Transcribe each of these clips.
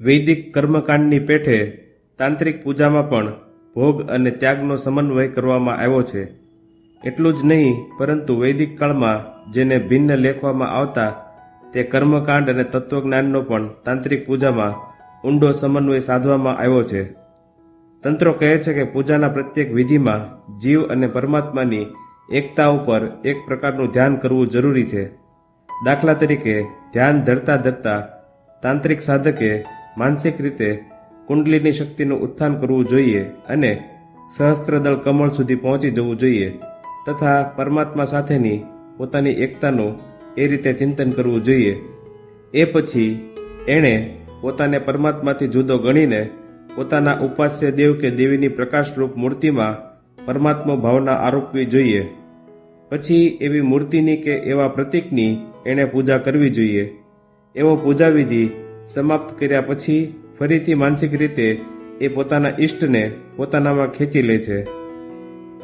વૈદિક કર્મકાંડની પેઠે તાંત્રિક પૂજામાં પણ ભોગ અને ત્યાગનો સમન્વય કરવામાં આવ્યો છે. એટલું જ નહીં, પરંતુ વૈદિક કાળમાં જેને ભિન્ન લેખવામાં આવતા તે કર્મકાંડ અને તત્વજ્ઞાનનો પણ તાંત્રિક પૂજામાં ઊંડો સમન્વય સાધવામાં આવ્યો છે. તંત્રો કહે છે કે પૂજાના પ્રત્યેક વિધિમાં જીવ અને પરમાત્માની એકતા ઉપર એક પ્રકારનું ધ્યાન કરવું જરૂરી છે. દાખલા તરીકે, ધ્યાન ધરતા ધરતા તાંત્રિક સાધકે માનસિક રીતે કુંડલીની શક્તિનું ઉત્થાન કરવું જોઈએ અને સહસ્ત્રદળ કમળ સુધી પહોંચી જવું જોઈએ તથા પરમાત્મા સાથેની પોતાની એકતાનું એ રીતે ચિંતન કરવું જોઈએ. એ પછી એણે પોતાને પરમાત્માથી જુદો ગણીને પોતાના ઉપાસ્ય દેવ કે દેવીની પ્રકાશરૂપ મૂર્તિમાં પરમાત્મા ભાવના આરોપવી જોઈએ. પછી એવી મૂર્તિની કે એવા પ્રતીકની એણે પૂજા કરવી જોઈએ. એવો પૂજાવિધિ સમાપ્ત કર્યા પછી ફરીથી માનસિક રીતે એ પોતાના ઈષ્ટને પોતાનામાં ખેંચી લે છે.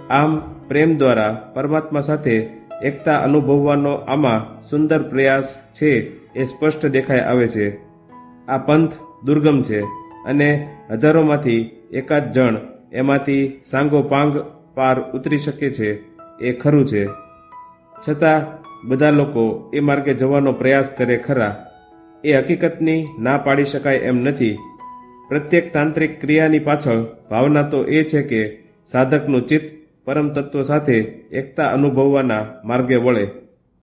આમ પ્રેમ દ્વારા પરમાત્મા સાથે એકતા અનુભવવાનો આમાં સુંદર પ્રયાસ છે એ સ્પષ્ટ દેખાઈ આવે છે. આ પંથ દુર્ગમ છે અને હજારોમાંથી એકાદ જણ એમાંથી સાંગો પાંગ પાર ઉતરી શકે છે એ ખરું છે. છતાં બધા લોકો એ માર્ગે જવાનો પ્રયાસ કરે ખરા. એ હકીકતની ના પાડી શકાય એમ નથી. પ્રત્યેક તાંત્રિક ક્રિયાની પાછળ ભાવના તો એ છે કે સાધકનું ચિત્ત પરમ તત્વ સાથે એકતા અનુભવવાના માર્ગે વળે.